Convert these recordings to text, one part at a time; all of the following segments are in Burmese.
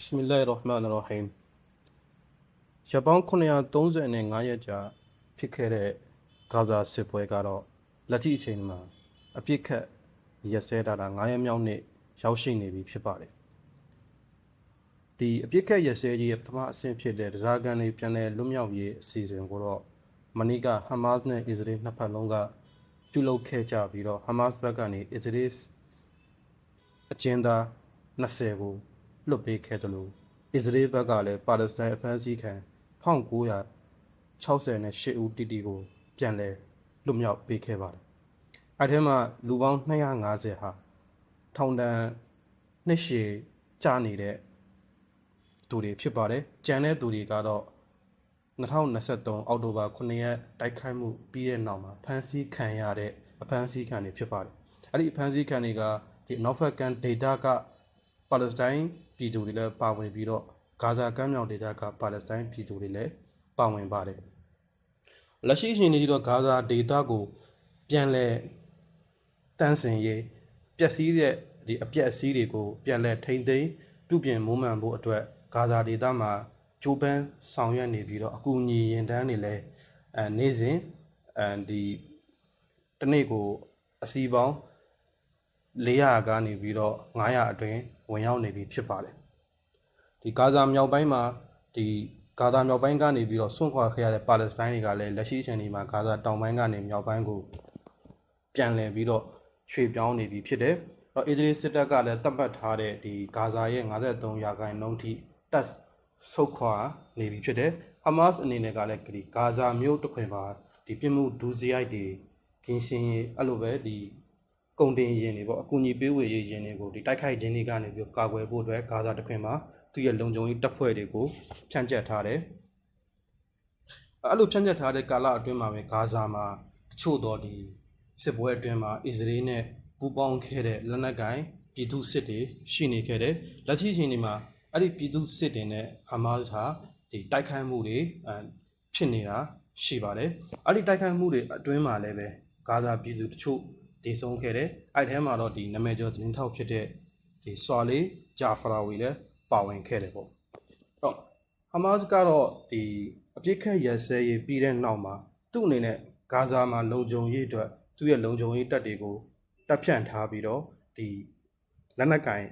ဘစ်မလ္လာဟ်ရဟ်မာနရဟီမ်ရပောင်း935ရက်ကြာဖြစ်ခဲ့တဲ့ဂါဇာစစ်ပွဲကတော့လက်ရှိအချိန်မှာအပြစ်ခတ်ရက်စဲတာတာ9ရက်မြောက်နေ့ရောက်ရှိနေပြီဖြစ်ပါတယ်ဒီအပြစ်ခတ်ရက်စဲကြီးရဲ့ပထမအဆင့်ဖြစ်တဲ့ဒဇာကန်တွေပြန်လည်လွတ်မြောက်ရေးအစီအစဉ်ကိုတော့မနီကဟမတ်စ်နဲ့အစ္စရေးနှစ်ဖက်လုံးကပြုလုပ်ခဲ့ကြပြီးတော့ဟမတ်စ်ဘက်ကနေအစ္စရေးအကျဉ်းသား20ကို လွတ်ပေးခဲ့တယ်လို့အစ္စရေးဘက်ကလည်းပါလက်စတိုင်းအဖမ်းဆီးခံ1968ဦးတီတီကို ပြန်လည်လွတ်မြောက်ပေးခဲ့ပါတယ်။အဲထဲမှာလူပေါင်း250ဟာထောင်ဒဏ်နှစ်ရှည်ကြာနေတဲ့သူတွေဖြစ်ပါတယ်။ကြံတဲ့သူတွေကတော့2023အောက်တိုဘာ9ရက်တိုက်ခိုက်မှုပြီးတဲ့နောက်မှာဖမ်းဆီးခံရတဲ့အဖမ်းဆီးခံတွေဖြစ်ပါတယ်။အဲ့ဒီအဖမ်းဆီးခံတွေကဒီနောက်ဖက်ကန်ဒေတာကပါလက်စတိုင်း ပြည်သူတွေလည်းပါဝင်ပြီးတော့ဂါဇာကမ်းမြောင်ဒေတာကပါလက်စတိုင်းပြည်သူတွေလည်းပါဝင်ပါတယ်။လက်ရှိအချိန်นี้တော့ဂါဇာဒေတာကိုပြန်လဲတန်းစင်ရေးပျက်စီးတဲ့ဒီအပျက်အစီးတွေကိုပြန်လဲထိမ့်သိမ်းပြုပြင်မွမ်းမံဖို့အတွက်ဂါဇာဒေတာမှာဂျိုးပန်းဆောင်ရွက်နေပြီးတော့အကူအညီရင်တန်းတွေလည်းအဲနေ့စဉ်အဲဒီတစ်နေ့ကိုအစီပေါင်း 400ကနေပြီးတော့900အတွင်းဝင်ရောက်နေပြီဖြစ်ပါတယ်ဒီဂါဇာမြောက်ပိုင်းမှာဒီဂါဇာမြောက်ပိုင်းကနေပြီးတော့ဆွန့်ခွာခဲ့ရတဲ့ပါလက်စတိုင်းတွေကလည်းလက်ရှိအချိန်ဒီမှာဂါဇာတောင်ပိုင်းကနေမြောက်ပိုင်းကိုပြန်လည်ပြီးတော့ရွှေ့ပြောင်းနေပြီဖြစ်တယ်။တော့အစ္စရေးစစ်တပ်ကလည်းတပ်ပတ်ထားတဲ့ဒီဂါဇာရဲ့53ရာခိုင်နှုန်းထိတပ်ဆုတ်ခွာနေပြီဖြစ်တယ်။ဟမတ်အနေနဲ့ကလည်းဒီဂါဇာမြို့တစ်ခွင်မှာဒီပြစ်မှုဒူးစရိုက်တွေကင်းရှင်းရေးအဲ့လိုပဲဒီ ကုန်တင်ရင်တွေပေါ့အကူအညီပေးဝေရေးရင်တွေကိုဒီတိုက်ခိုက်ခြင်းတွေကနေပြီးကာကွယ်ဖို့အတွက်ဂါဇာတစ်ခွင်မှာသူ့ရဲ့လုံခြုံရေးတပ်ဖွဲ့တွေကိုဖြန့်ကျက်ထားတယ်။အဲ့လိုဖြန့်ကျက်ထားတဲ့ကာလအတွင်းမှာပဲဂါဇာမှာတချို့တော့ဒီစစ်ပွဲအတွင်းမှာအစ္စရေးနဲ့ပူးပေါင်းခဲ့တဲ့လက်နက်ကိုင်ပြည်သူစစ်တွေရှိနေခဲ့တယ်။လက်ရှိအချိန်ဒီမှာအဲ့ဒီပြည်သူစစ်တွေနဲ့ဟမတ်ဟာဒီတိုက်ခိုက်မှုတွေအဲဖြစ်နေတာရှိပါတယ်။အဲ့ဒီတိုက်ခိုက်မှုတွေအတွင်းမှာလည်းပဲဂါဇာပြည်သူတချို့ တည်ဆုံးခဲ့တယ်။အဲ့ဒီထဲမှာတော့ဒီနာမည်ကျော်သတင်းထောက်ဖြစ်တဲ့ဒီဆွာလီဂျာဖရာဝီလည်းပါဝင်ခဲ့တယ်ပေါ့။တော့ဟမတ်ကတော့ဒီအပြစ်ခတ်ရစဲရေးပြီးတဲ့နောက်မှာသူ့အနေနဲ့ဂါဇာမှာလုံခြုံရေးအတွက်သူ့ရဲ့လုံခြုံရေးတပ်တွေကိုတပ်ဖြန့်ထားပြီးတော့ဒီလက်နက်ကင်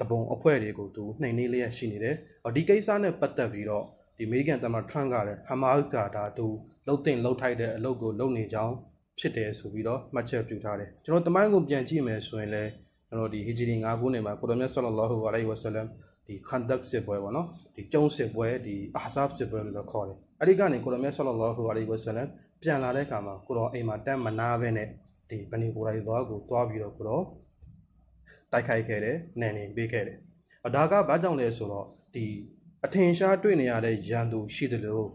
တပုံအဖွဲ့တွေကိုသူနှိမ်နှင်းလျက်ရှိနေတယ်။ဒီကိစ္စနဲ့ပတ်သက်ပြီးတော့ဒီအမေရိကန်သမ္မတထရန့်ကလည်းဟမားကဒါသူလှုပ်တင်လှုပ်ထိုက်တဲ့အလုပ်ကိုလုပ်နေကြောင်း ဖြစ်တယ်ဆိုပြီးတော့မှတ်ချက်ပြုထားတယ်။ကျွန်တော်တမိုင်းကိုပြန်ကြည့်မယ်ဆိုရင်လည်းကျွန်တော်ဒီဟီဂျရီ9ခုနှစ်မှာကိုရမြတ်ဆလ္လာဟူအလိုင်ဝါဆလမ်ဒီခန်ဒက်စစ်ပွဲပေါ့နော်ဒီကျုံးစစ်ပွဲဒီအာဆပ်စစ်ပွဲလို့လည်းခေါ်တယ်။အဲဒီကနေကိုရမြတ်ဆလ္လာဟူအလိုင်ဝါဆလမ်ပြန်လာတဲ့အခါမှာကိုတော်အိမ်မှာတက်မနာပဲနဲ့ဒီဗနီကိုရိုင်သွားကိုသွားပြီးတော့ကိုတော်တိုက်ခိုက်ခဲ့တယ်၊နန်နေပေးခဲ့တယ်။အဒါကဘာကြောင့်လဲဆိုတော့ဒီအထင်ရှားတွေ့နေရတဲ့ရန်သူရှိတယ်လို့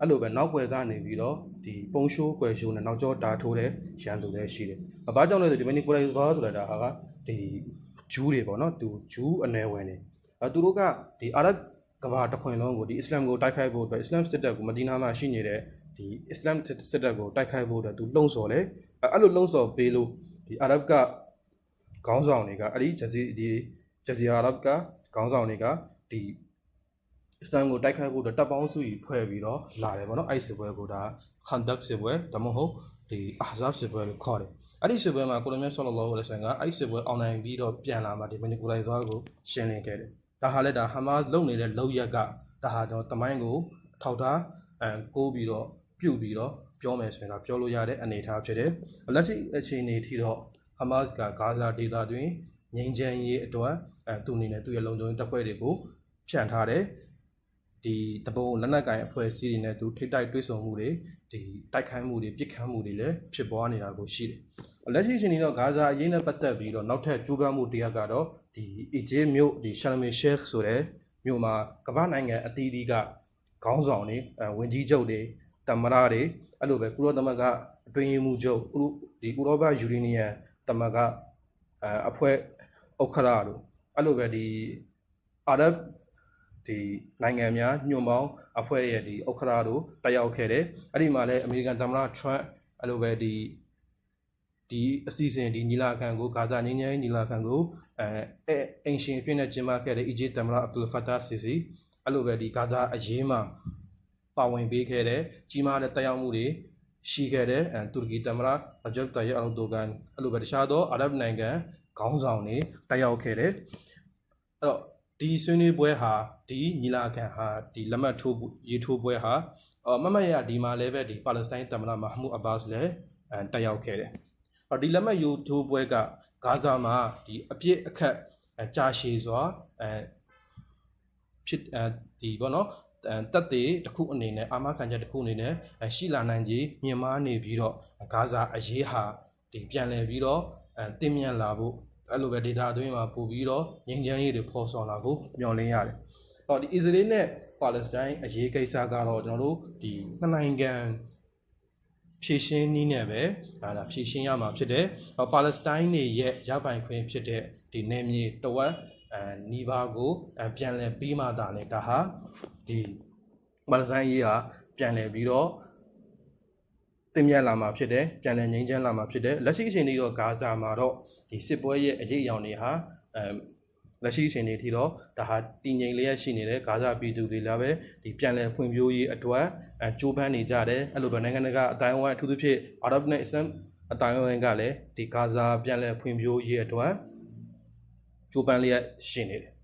အဲ့လိုပဲနောက်ွယ်ကနေပြီးတော့ဒီပုံရှိုးွယ်ရှိုးနဲ့နောက်ကျောဓာထိုးတဲ့ရန်သူလည်းရှိတယ်။ဘာကြောင့်လဲဆိုဒီမနီကိုရိုင်သွားဆိုတာဒါဟာကဒီဂျူးတွေပေါ့နော်သူဂျူးအနယ်ဝင်တွေအဲသူတို့ကဒီအာရဗ်ကဘာတစ်ခွင်လုံးကိုဒီအစ္စလာမ်ကိုတိုက်ခိုက်ဖို့အတွက်အစ္စလာမ်စစ်တပ်ကိုမဒီနာမှာရှိနေတဲ့ဒီအစ္စလာမ်စစ်တပ်ကိုတိုက်ခိုက်ဖို့အတွက်သူလှုံ့ဆော်တယ်အဲ့လိုလှုံ့ဆော်ပေးလို့ဒီအာရဗ်ကခေါင်းဆောင်တွေကအဲ့ဒီဂျဇီဒီဂျဇီအာရဗ်ကခေါင်းဆောင်တွေကဒီ အစ္စလာမ်ကိုတိုက်ခိုက်ဖို့အတွက်တပ်ပေါင်းစုကြီးဖွဲ့ပြီးတော့လာတယ်ပေါ့နော်အဲ့စစ်ပွဲကိုဒါခန်ဒက်စစ်ပွဲဒါမှမဟုတ်ဒီအာဇပ်စစ်ပွဲလို့ခေါ်တယ်အဲ့ဒီစစ်ပွဲမှာကိုလိုမြတ်ဆလ္လာလာဟူအလိုင်ဝါဆလမ်ကအဲ့ဒီစစ်ပွဲအောင်နိုင်ပြီးတော့ပြန်လာမှဒီမနီကိုလိုက်သွားကိုရှင်းလင်းခဲ့တယ်ဒါဟာလည်းဒါဟမားလုံနေတဲ့လောက်ရက်ကဒါဟာကျွန်တော်တမိုင်းကိုထောက်ထားအဲကိုးပြီးတော့ပြုတ်ပြီးတော့ပြောမယ်ဆိုရင်တော့ပြောလို့ရတဲ့အနေအထားဖြစ်တယ်လက်ရှိအခြေအနေထိတော့ဟမားကဂါဇာဒေသတွင်ငြိမ်းချမ်းရေးအတွက်အဲသူအနေနဲ့သူ့ရဲ့လုံခြုံရေးတပ်ဖွဲ့တွေကိုဖြန့်ထားတယ် ဒီတပုံလက်နက်ကင်အဖွဲ့အစည်းတွေနဲ့သူထိတိုက်တွဲဆုံမှုတွေဒီတိုက်ခိုက်မှုတွေပြစ်ခတ်မှုတွေလည်းဖြစ်ပွားနေတာကိုရှိတယ်။လက်ရှိအချိန်นี้တော့ဂါဇာအရေးနဲ့ပတ်သက်ပြီးတော့နောက်ထပ်ကြိုးပမ်းမှုတရားကတော့ဒီအီဂျစ်မြို့ဒီရှာလမီရှက်ဆိုတဲ့မြို့မှာကမ္ဘာနိုင်ငံအသီးသီးကခေါင်းဆောင်တွေအဝင်ကြီးချုပ်တွေတမရတွေအဲ့လိုပဲကုလသမဂ္ဂအတွင်းရေးမှူးချုပ်ဒီဥရောပယူနီယံတမကအဖွဲ့ဥက္ခရာတို့အဲ့လိုပဲဒီအာရဗ် ဒီနိုင်ငံများညွန့်ပေါင်းအဖွဲ့ရဲ့ဒီဥက္ခရာတို့တက်ရောက်ခဲ့တယ်အဲ့ဒီမှာလည်းအမေရိကန်သမ္မတထရန့်အဲ့လိုပဲဒီဒီအစီအစဉ်ဒီညီလာခံကိုဂါဇာငင်းငယ်ညီလာခံကိုအဲအဲအင်ရှင်အဖြစ်နဲ့ကျင်းပခဲ့တဲ့အီဂျစ်သမ္မတအဗ်ဒူလ်ဖတ်တာစီစီအဲ့လိုပဲဒီဂါဇာအရေးမှာပါဝင်ပေးခဲ့တဲ့ကြီးမားတဲ့တက်ရောက်မှုတွေရှိခဲ့တဲ့အဲတူရကီသမ္မတအဂျက်တယအယ်ဒိုဂန်အဲ့လိုပဲတခြားသောအာရပ်နိုင်ငံခေါင်းဆောင်တွေတက်ရောက်ခဲ့တယ်အဲ့တော့ ဒီဆွေးနွေးပွဲဟာဒီညီလာခံဟာဒီလက်မှတ်ထိုးရေးထိုးပွဲဟာအော်မမတ်ရဒီမှာလည်းပဲဒီပါလက်စတိုင်းသမ္မတမဟာမုအဘတ်စ်လည်းအဲတက်ရောက်ခဲ့တယ်အော်ဒီလက်မှတ်ယူထိုးပွဲကဂါဇာမှာဒီအပြစ်အခက်အကြာရှည်စွာအဲဖြစ်အဲဒီဘောနော်အဲတက်သေးတစ်ခုအနေနဲ့အာမခံချက်တစ်ခုအနေနဲ့အဲရှိလာနိုင်ကြီးမြင်မာနေပြီးတော့ဂါဇာအရေးဟာဒီပြန်လည်ပြီးတော့အဲတင်းမြတ်လာဖို့ အဲ့လိုပဲဒေတာအတွင်းမှာပို့ပြီးတော့ငြိမ်းချမ်းရေးတွေဖော်ဆောင်လာဖို့မျှော်လင့်ရတယ်။အော်ဒီအစ္စရေးနဲ့ပါလက်စတိုင်းအရေးကိစ္စကတော့ကျွန်တော်တို့ဒီနှစ်နိုင်ငံဖြည့်ရှင်းနည်းနဲ့ပဲဒါဒါဖြည့်ရှင်းရမှာဖြစ်တယ်။ဟောပါလက်စတိုင်းနေရဲ့ရပိုင်ခွင့်ဖြစ်တဲ့ဒီနယ်မြေတဝက်အဲနီးပါးကိုအဲပြန်လည်ပြီးမှဒါနဲ့ဒါဟာဒီပါလက်စတိုင်းရေးဟာပြန်လည်ပြီးတော့ တင်မြတ်လာမှာဖြစ်တယ်။ပြန်လည်ငြိမ်းချမ်းလာမှာဖြစ်တယ်။လက်ရှိအချိန်ကြီးတော့ဂါဇာမှာတော့ဒီစစ်ပွဲရဲ့အရေးအယောင်တွေဟာအဲလက်ရှိအချိန်တွေထိတော့ဒါဟာတည်ငြိမ်လျက်ရှိနေတဲ့ဂါဇာပြည်သူတွေလည်းပဲဒီပြန်လည်ဖွံ့ဖြိုးရေးအတွက်အဲကြိုးပမ်းနေကြတယ်အဲ့လိုပဲနိုင်ငံတကာအတိုင်းအဝိုင်းအထူးသဖြင့်အာရပ်နဲ့အစ္စလမ်အတိုင်းအဝိုင်းကလည်းဒီဂါဇာပြန်လည်ဖွံ့ဖြိုးရေးအတွက်ကြိုးပမ်းလျက်ရှိနေတယ်